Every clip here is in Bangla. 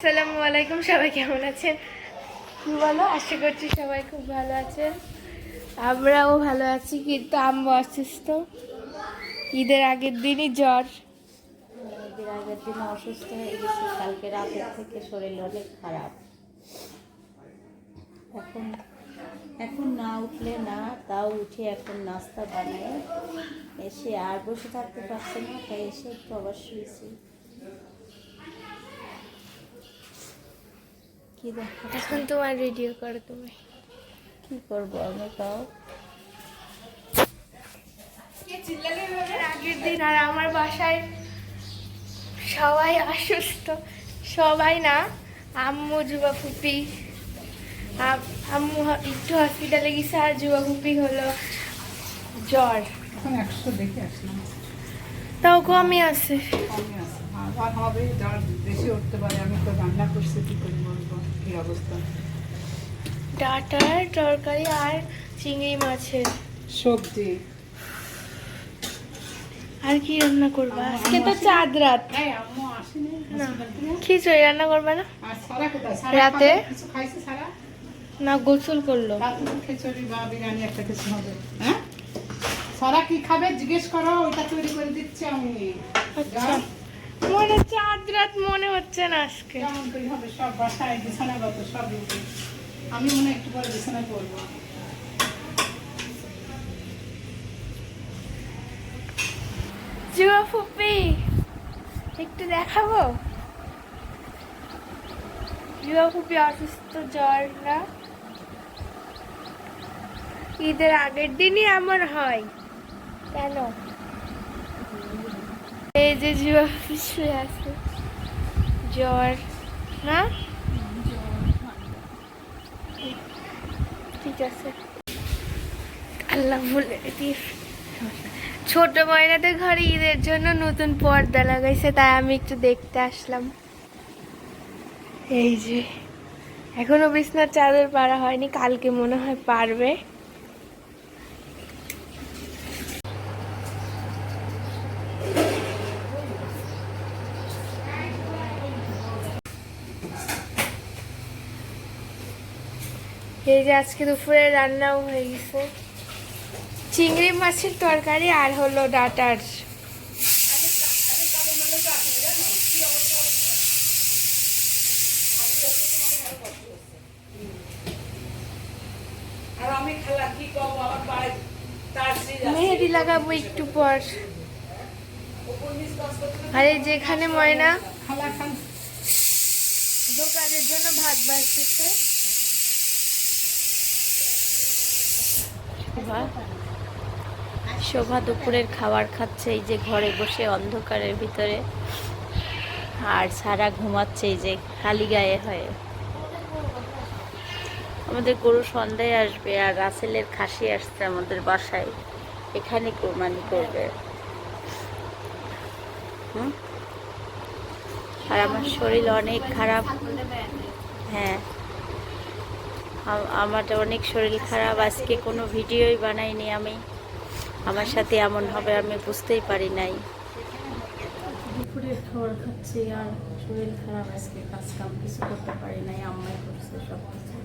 আসসালামু আলাইকুম, সবাই কেমন আছেন? বলো, আশা করছি সবাই খুব ভালো আছেন। আমরাও ভালো আছি, কিন্তু আম্মু অসুস্থ। ঈদের আগের দিনই জ্বর। ঈদের আগের দিন অসুস্থ হয়ে গেছি, কালকে রাতের থেকে শরীর অনেক খারাপ। এখন এখন না উঠলে না, তাও উঠে এখন নাস্তা বানায় এসে আর বসে থাকতে পারছে না, তাই এসে একটু আবার কি দেখা এখন তোমার ভিডিও করো তুমি। কি করব আমি তাও? আগের দিন আর আমার বাসায় সবাই অসুস্থ। সবাই না আম্মু যুবা ফুপি আম্মু একটু হসপিটালে গেছে আর যুবা ফুপি হলো জ্বর। একশো দেখে আসলাম। তাও কমই আছে। আবার হবে উঠতে পারে। আমি তো রান্না করছি কি করে বলব কি অবস্থা? ডাটার তরকারি আর চিংড়ি মাছের। সবজি। আর কি রান্না করবা? আজকে তো চাঁদ রাত? খিচুড়ি রান্না করবে না? রাতে? না গোসল করল। খিচুড়ি বা বিরিয়ানি একটা কিছু হবে। হ্যাঁ? সারা কি খাবে? জিজ্ঞেস করো ওইটা তৈরি করে দিচ্ছি আমি। আচ্ছা। মনে হচ্ছে চাঁদ রাত মনে হচ্ছে না আজকে। কেমন করে হবে? সব বাসায় বিছানাগত সব আমি মনে একটু পরে পড়ব। জুয়া ফুপি একটু দেখাবো? জুয়া ফুপি অসুস্থ জ্বর না? ঈদের আগের দিনই এমন হয়। কেন? এই যে জুয়া শুয়ে আছে। জ্বর না? ঠিক আছে। আল্লাহ বলে ছোট ময়নাদের ঘরে ঈদের জন্য নতুন পর্দা লাগাইছে তাই আমি একটু দেখতে আসলাম। এই যে এখনও বিছনার চাদর পাড়া হয়নি কালকে মনে হয় পারবে। এই যে আজকে দুপুরে রান্নাও হয়ে গেছে। চিংড়ি মাছের তরকারি আর হলো ডাটার। মেহেদি লাগাবো একটু পর। আরে যেখানে ময়না দোকানের জন্য ভাত বাড়তেছে শোভা। শোভা দুপুরের খাবার খাচ্ছে, এই যে ঘরে বসে অন্ধকারের ভিতরে। আর সারা ঘুমাচ্ছে, এই যে খালি গায়ে হয়ে। আমাদের গরু সন্ধ্যায় আসবে আর রাসেলের খাসি আসছে আমাদের বাসায়। এখানে কোরবানি করবে। হুম? আর আমার শরীর অনেক খারাপ। হ্যাঁ। আমার অনেক শরীর খারাপ, আজকে কোনো ভিডিওই বানাইনি আমি। আমার সাথে এমন হবে আমি বুঝতেই পারি নাই। দুপুরের খাচ্ছি আর শরীর খারাপ, আজকে কাজ কাম কিছু করতে পারি নাই আম্মাই করছে সব কিছু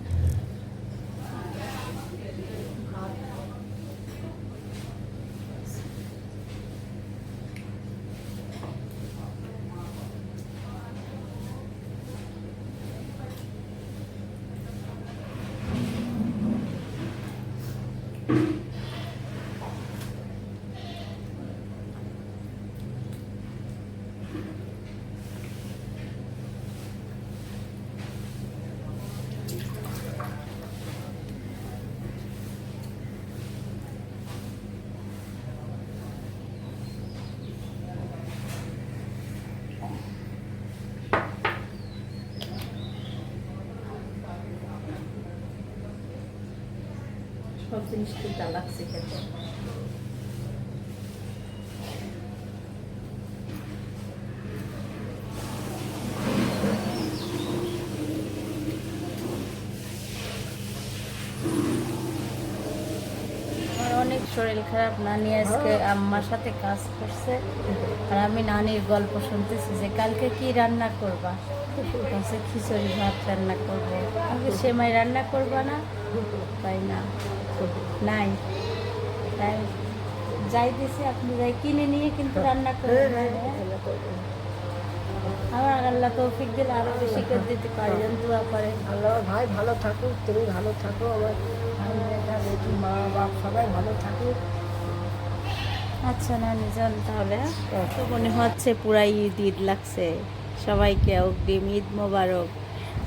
সব জিনিস তিতা লাগছে খেতে। শরীর খারাপ, নানি আজকে আম্মার সাথে কাজ করছে, আর আমি নানির গল্প শুনতেছি যে কালকে কি রান্না করবা? বলছে খিচুড়ি ভাত রান্না করব। সেমাই রান্না করবা না? তাই না। নাই। তাই যাই দিছি আপনি যাই কিনে নিয়ে কিন্তু রান্না করবেন হ্যাঁ? আমার আল্লাহ তৌফিক দিলে আরও বেশি করে দিতে দোয়া করে। ভালো ভাই ভালো থাকুক তুমি ভালো থাকো আমার মা বাপ সবাই ভালো থাকুক। আচ্ছা না নিজান তাহলে হ্যাঁ? তো মনে হচ্ছে পুরাই ঈদ ঈদ লাগছে। সবাইকে অগ্রিম ঈদ মোবারক।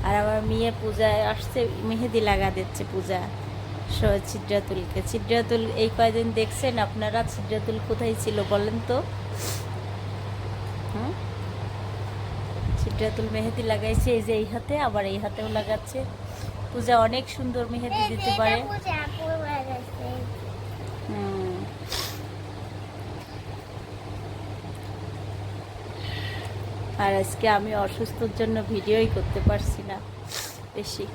আর আমার মেয়ে পূজায় আসছে মেহেদি লাগা দিচ্ছে পূজা। স- ছিদ্রাতুলকে ছিদ্রাতুল এই কয়দিন দেখছেন আপনারা? ছিদ্রাতুল কোথায় ছিল বলেন তো। ছিদ্রাতুল মেহেদি লাগাইছে এই যে এই হাতে আবার এই হাতেও লাগাচ্ছে। পূজা অনেক সুন্দর মেহেদি দিতে পারে। আর আজকে আমি অসুস্থর জন্য ভিডিওই করতে পারছি না বেশি।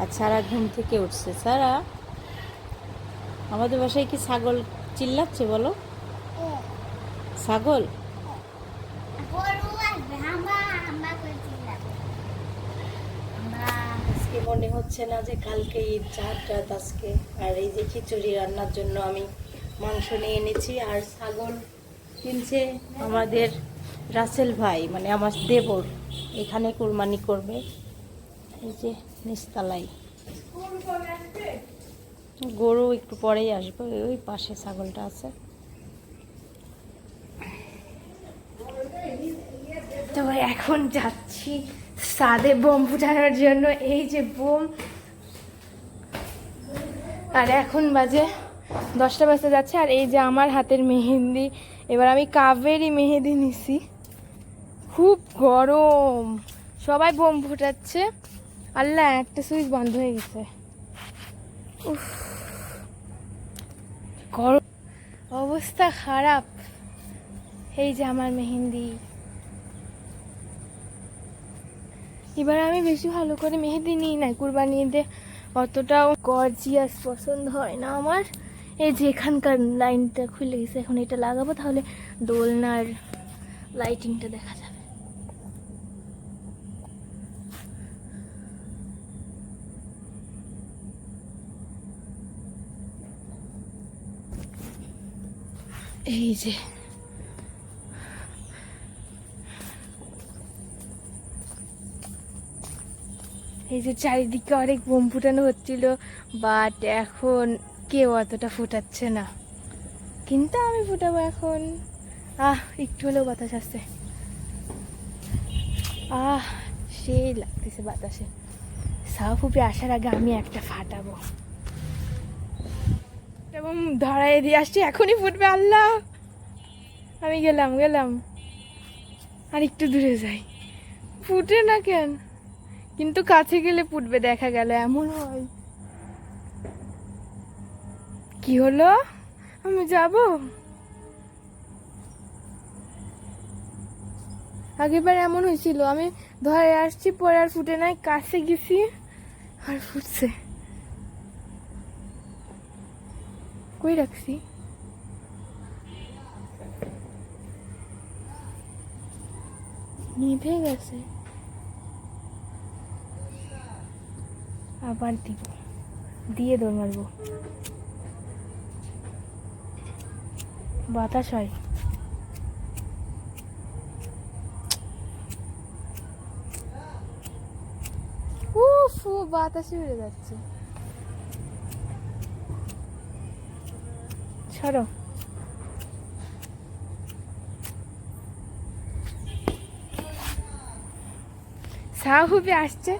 আর সারা ঘুম থেকে উঠছে। সারা আমাদের বাসায় কি ছাগল চিল্লাচ্ছে বলো? ছাগল? আজকে মনে হচ্ছে না যে কালকে ঈদ চার রাত আজকে। আর এই যে খিচুড়ি রান্নার জন্য আমি মাংস নিয়ে এনেছি আর ছাগল কিনছে আমাদের রাসেল ভাই মানে আমার দেবর। এখানে কুরবানি করবে। এই যে নিস্তালাই। গরু একটু পরেই আসবে ওই পাশে ছাগলটা আছে। তো এখন যাচ্ছি সাদে বোম ফুটানোর জন্য এই যে বোম। আর এখন বাজে দশটা বাজতে যাচ্ছে আর এই যে আমার হাতের মেহেন্দি এবার আমি কাবেরি মেহেদি নিছি। খুব গরম। সবাই বোম ফুটাচ্ছে। আল্লাহ, একটা সুইচ বন্ধ হয়ে গেছে। উফ। গরম অবস্থা খারাপ। এই যে আমার মেহেন্দি। এবার আমি বেশি ভালো করে মেহেদি নিই না, কুরবানি ঈদে অতটাও গর্জিয়াস পছন্দ হয় না আমার। এই যে এখানকার লাইনটা খুলে গেছে, এখন এটা লাগাবো, তাহলে দোলনার লাইটিংটা দেখা যাবে। এই যে। এই যে চারিদিকে অনেক বোম ফুটানো হচ্ছিল বাট এখন কেউ অতটা ফুটাচ্ছে না। কিন্তু আমি ফুটাবো এখন। আহ, একটু হলেও বাতাস আসছে। আহ, সেই লাগতেছে বাতাসে। সাফুপি আসার আগে আমি একটা ফাটাবো। এবং ধরাই দিয়ে আসছি। এখনই ফুটবে, আল্লাহ। আমি গেলাম গেলাম। আর একটু দূরে যাই। ফুটে না কেন? কিন্তু কাছে গেলে ফুটবে, দেখা গেল, এমন হয়। কি হলো? আমি যাব? আগেবার এমন হয়েছিল, আমি ধরে আসছি, পরে আর ফুটে নাই, কাছে গেছি, আর ফুটছে। কই রাখছি? নিভে গেছে। আবার দিব। দিয়ে দৌড় মারবো। বাতাস হয়। উফ বাতাসে উড়ে যাচ্ছে। সরো। সাহুবি আসছে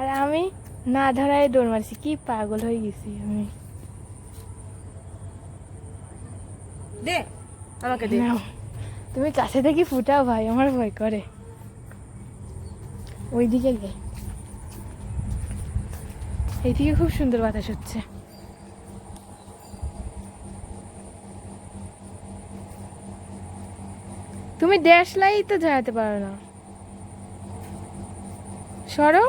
আর আমি না ধরায় দৌড় মারছি। কি পাগল হয়ে গেছি আমি। দে আমাকে দে। তুমি কাছে থেকে ফুটাও ভাই আমার ভয় করে। ওইদিকে গে। এইদিকে খুব সুন্দর বাতাস হচ্ছে। তুমি দেশ লাই তো ঝাড়াতে পারো না। সরো।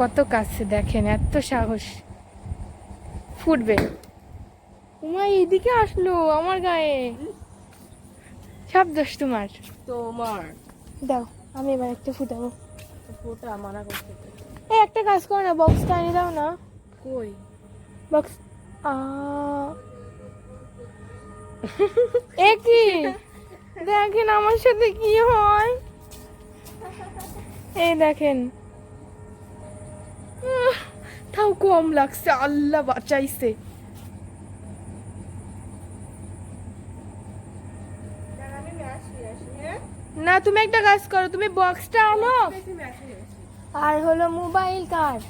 কত কাছে দেখেন এত সাহস। ফুটবে। উমা এইদিকে আসলো আমার গায়ে। সব দোষ তোমার। তোমার। দাও আমি এবার একটা ফুটাবো। ফোটা মানা করতে এই একটা কাজ করো না বক্সটা এনে দাও না। কই? বক্স এ কি দেখেন আমার সাথে কি হয়? এই দেখেন। তাও কম লাগছে আল্লাহ বাঁচাইছে। না তুমি একটা কাজ করো তুমি বক্সটা আনো। আর হলো মোবাইল কার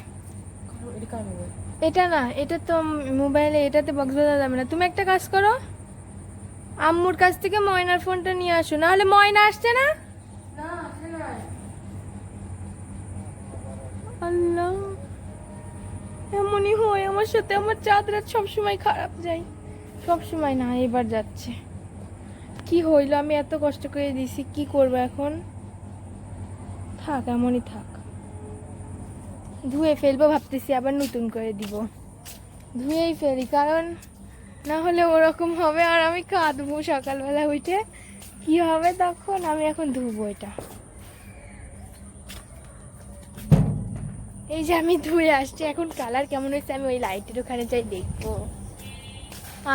এটা না এটা তো মোবাইলে এটাতে বক্স বাজানো যাবে না। তুমি একটা কাজ করো। আম্মুর কাছ থেকে ময়নার ফোনটা নিয়ে আসো না হলে ময়না আসছে না? আল্লাহ এমনই হয় আমার সাথে আমার চাঁদ রাত সবসময় খারাপ যায়। সবসময় না এবার যাচ্ছে। কি হইল আমি এত কষ্ট করে দিছি কি করব এখন? থাক এমনই থাক। ধুয়ে ফেলব ভাবতেছি আবার নতুন করে দিব। ধুয়েই ফেলি কারণ না হলে ওরকম হবে আর আমি কাঁদবো সকালবেলা উঠে। কি হবে তখন? আমি এখন ধুবো এটা। এই যে আমি ধুয়ে আসছি। এখন কালার কেমন হয়েছে আমি ওই লাইটের ওখানে যাই দেখব।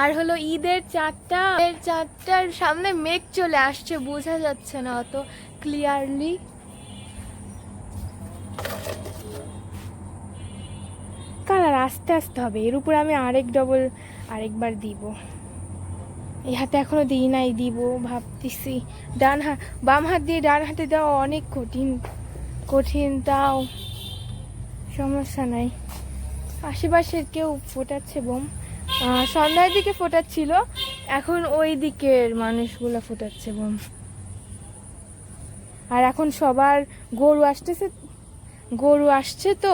আর হলো ঈদের চারটা এর চারটার সামনে মেঘ চলে আসছে, বোঝা যাচ্ছে না অত ক্লিয়ারলি কালার আস্তে আস্তে হবে। এর উপর আমি আরেক ডবল আরেকবার দিব। এই হাতে এখনও দিই নাই, দিব, ভাবতেছি। ডান হাত বাম হাত দিয়ে ডান হাতে দেওয়া অনেক কঠিন। কঠিন, তাও সমস্যা নাই। আশেপাশের কেউ ফোটাচ্ছে বোম। সন্ধ্যার দিকে ফোটাচ্ছিল, এখন ওই দিকের মানুষগুলো ফোটাচ্ছে বোম। আর এখন সবার গরু আসতেছে, গরু আসছে তো,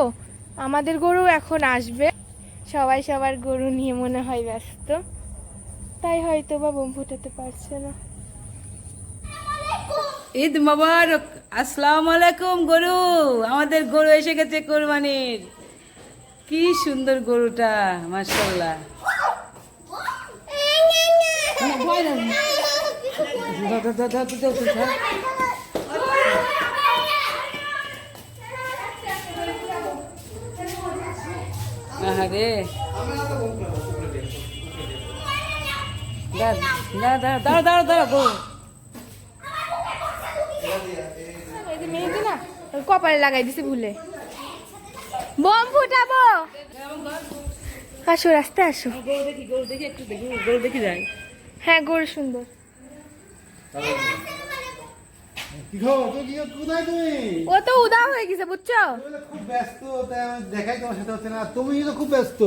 আমাদের গরু এখন আসবে। সবাই সবার গরু নিয়ে মনে হয় ব্যস্ত। তাই হয়তো বা বোম ফুটাতে পারছে না। ঈদ মোবারক। আসসালামু আলাইকুম গরু। আমাদের গরু এসে গেছে কোরবানির। কি সুন্দর গরুটা মাশাল্লাহ আরে দাঁড়া দাঁড়া দাঁড়া দাঁড়া দাঁড়া যে মেহেদি না কপালে লাগাই দিছে ভুলে। বোম ফুটাবো। আসো রাস্তায় আসো। গরু দেখি গরু দেখি একটু দেখি গরু দেখি যাই। হ্যাঁ গরু সুন্দর কি খবর? তো কি কোথায় তুমি? ও তো উদাও হয়ে গেছে বুঝছ? খুব ব্যস্ত, দেখাই তোমার সাথে হচ্ছে না। তুমি তো খুব ব্যস্ত।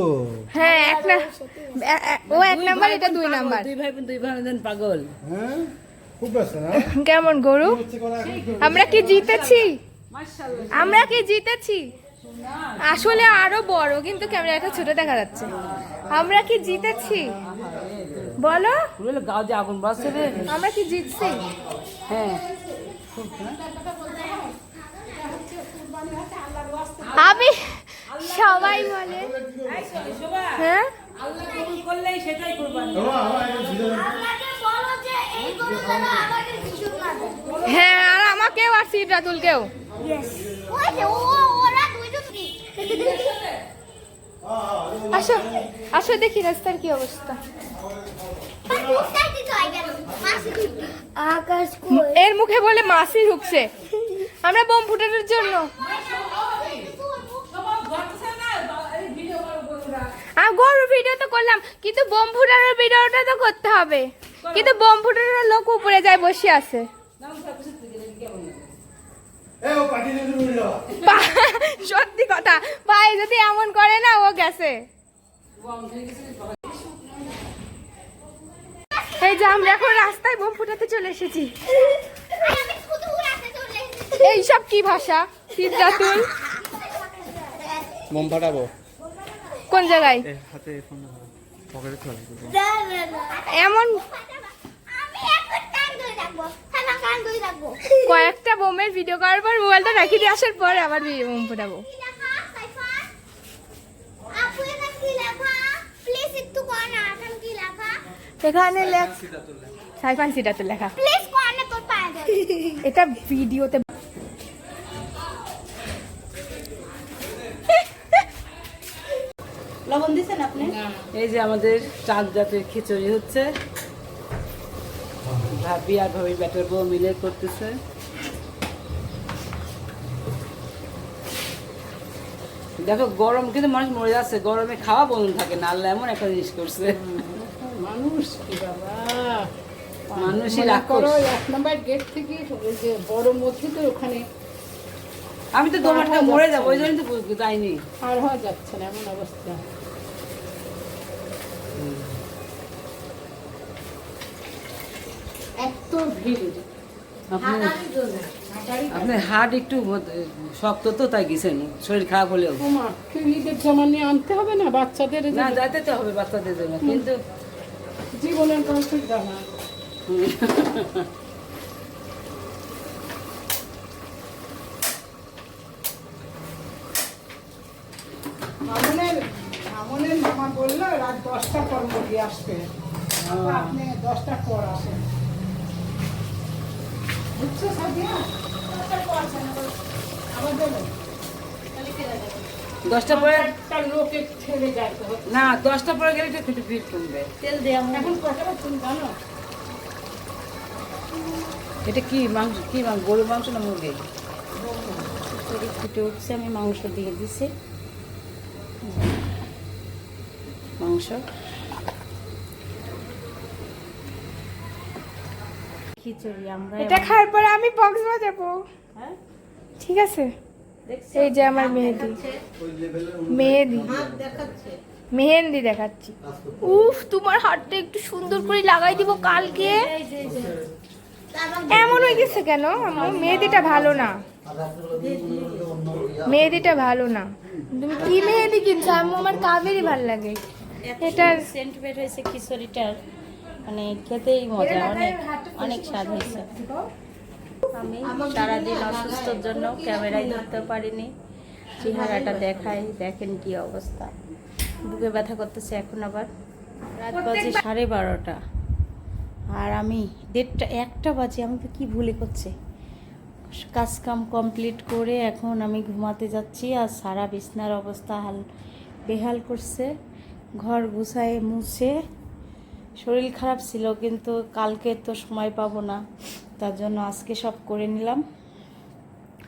হ্যাঁ এক না এ- এ- ও এক নাম্বার এটা দুই নাম্বার। দুই ভাই দুই ভাই পাগল। হ্যাঁ? খুব ব্যস্ত না? কেমন গরু? আমরা কি জিতেছি? আমরা কি জিতেছি? আসলে আরও বড় কিন্তু ক্যামেরাটা ছোট দেখা যাচ্ছে। আমরা কি জিতেছি? বলো। গাও যে আগুন বাসছে রে। আমরা কি জিতছি? হ্যাঁ। আমি সবাই বলে। হ্যাঁ। হ্যাঁ আর আমাকেও আর সিদ্ধাতুলকেও আসো আসো দেখি রাস্তার কি অবস্থা। এর মুখে বলে মাসি ঢুকছে। আমরা বোম ফুটানোর জন্য। আর গরুর ভিডিও তো করলাম কিন্তু বোম ফুটানোর ভিডিওটা তো করতে হবে। কিন্তু বোম ফুটানোর লোক উপরে যায় বসে আছে। সত্যি কথা। ভাই যদি এমন করে না ও গেছে। এই যে আমরা এখন রাস্তায় বোম ফুটাতে চলে এসেছি। এই সব কি ভাষা? সিদ্ধাতুল? বোম ফাটাবো। কোন জায়গায়? এমন কয়েকটা বোমের ভিডিও করার পর মোবাইলটা রেখে দিয়ে আসার পর আবার বোম ফুটাবো। এখানে লেখ সাইফান সিটা লেখা। প্লিজ কোয়ানে তোর পায়ে এটা ভিডিওতে লবণ দিছেন আপনি? এই যে আমাদের চাঁদ জাতের খিচুড়ি হচ্ছে। ভাবি আর ভাবি ব্যাটার বউ মিলে করতেছে। দেখো গরম কিন্তু মানুষ মরে যাচ্ছে। গরমে খাওয়া বন্ধ থাকে না আল্লাহ এমন একটা জিনিস করছে। মানুষ কি বাবা? মানুষই করো এক নম্বর গেট থেকে ওই যে বড় মসজিদের ওখানে। আমি তো দোমাটা মরে যাব ওই জন্য তো যাইনি। আর হওয়া যাচ্ছে না এমন অবস্থা। এত ভিড়। আপনি আপনার হার্ট একটু শক্ত তো তাই গেছেন শরীর খারাপ হলেও। ঈদের জামা নিয়ে আনতে হবে না? বাচ্চাদের না যাইতে তো হবে বাচ্চাদের জন্য কিন্তু জীবনের কোনো সুবিধা না মামনের মামনের মামা বলল রাত দশটার পর মুরগি আসবে। আপনি দশটার পর আসেন। বুঝছ সাদিয়া? দশটার পর আসেন আবার- দেবেন দশটা পরে একটা লোকে ছেড়ে যায় না দশটা পরে গেলে একটু একটু ভিড় কমবে তেল দেওয়া এখন কটা তুমি এটা কি মাংস কি মাংস গরুর মাংস না মুরগি ফুটে উঠছে আমি মাংস দিয়ে দিছি। মাংস। খিচুড়ি আমরা এটা খাওয়ার পরে আমি বক্স বাজাবো। হ্যাঁ? ঠিক আছে? এই যে আমার মেহেদি। মেহেদি। মেহেন্দি দেখাচ্ছি। উফ তোমার হাতটা একটু সুন্দর করে লাগাই দিব কালকে। এমন হয়ে গেছে কেন? আমার মেহেদিটা ভালো না। মেহেদিটা ভালো না। তুমি কি মেহেদি কিনছো? আমি আমার কাবেরই ভালো লাগে। এটার সেন্ট বের হয়েছে খিচুড়িটার। মানে খেতেই মজা অনেক অনেক স্বাদ হয়েছে। আমি সারাদিন অসুস্থর জন্য ক্যামেরায় ধরতে পারিনি, চেহারাটা দেখাই, দেখেন কি অবস্থা। বুকে ব্যথা করতেছে এখন আবার। রাত বাজে সাড়ে বারোটা। আর আমি দেড়টা, একটা বাজে তো কি ভুলে করছে? কাজ কাম কমপ্লিট করে এখন আমি ঘুমাতে যাচ্ছি আর সারা বিছনার অবস্থা হাল, বেহাল করছে। ঘর গুছায় মুছে। শরীর খারাপ ছিল, কিন্তু কালকে তো সময় পাবো না। তার জন্য আজকে সব করে নিলাম।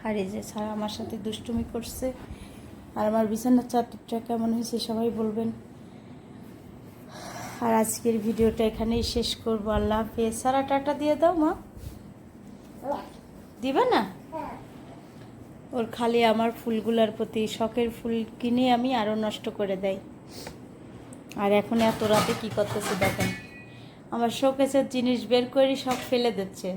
আর এই যে সারা আমার সাথে দুষ্টুমি করছে, আর আমার বিছানার চাদরটা কেমন হয়েছে সবাই বলবেন। আর আজকের ভিডিওটা এখানেই শেষ করব। আল্লাহ হাফেজ। সারা টাটা দিয়ে দাও মা। দিবে না? ওর খালি আমার ফুলগুলোর প্রতি শখের ফুল কিনে আমি আরও নষ্ট করে দেয়। আর এখন এত রাতে কী করতেছে দেখেন। আমার শোকেসের জিনিস বের করে সব ফেলে দিচ্ছে।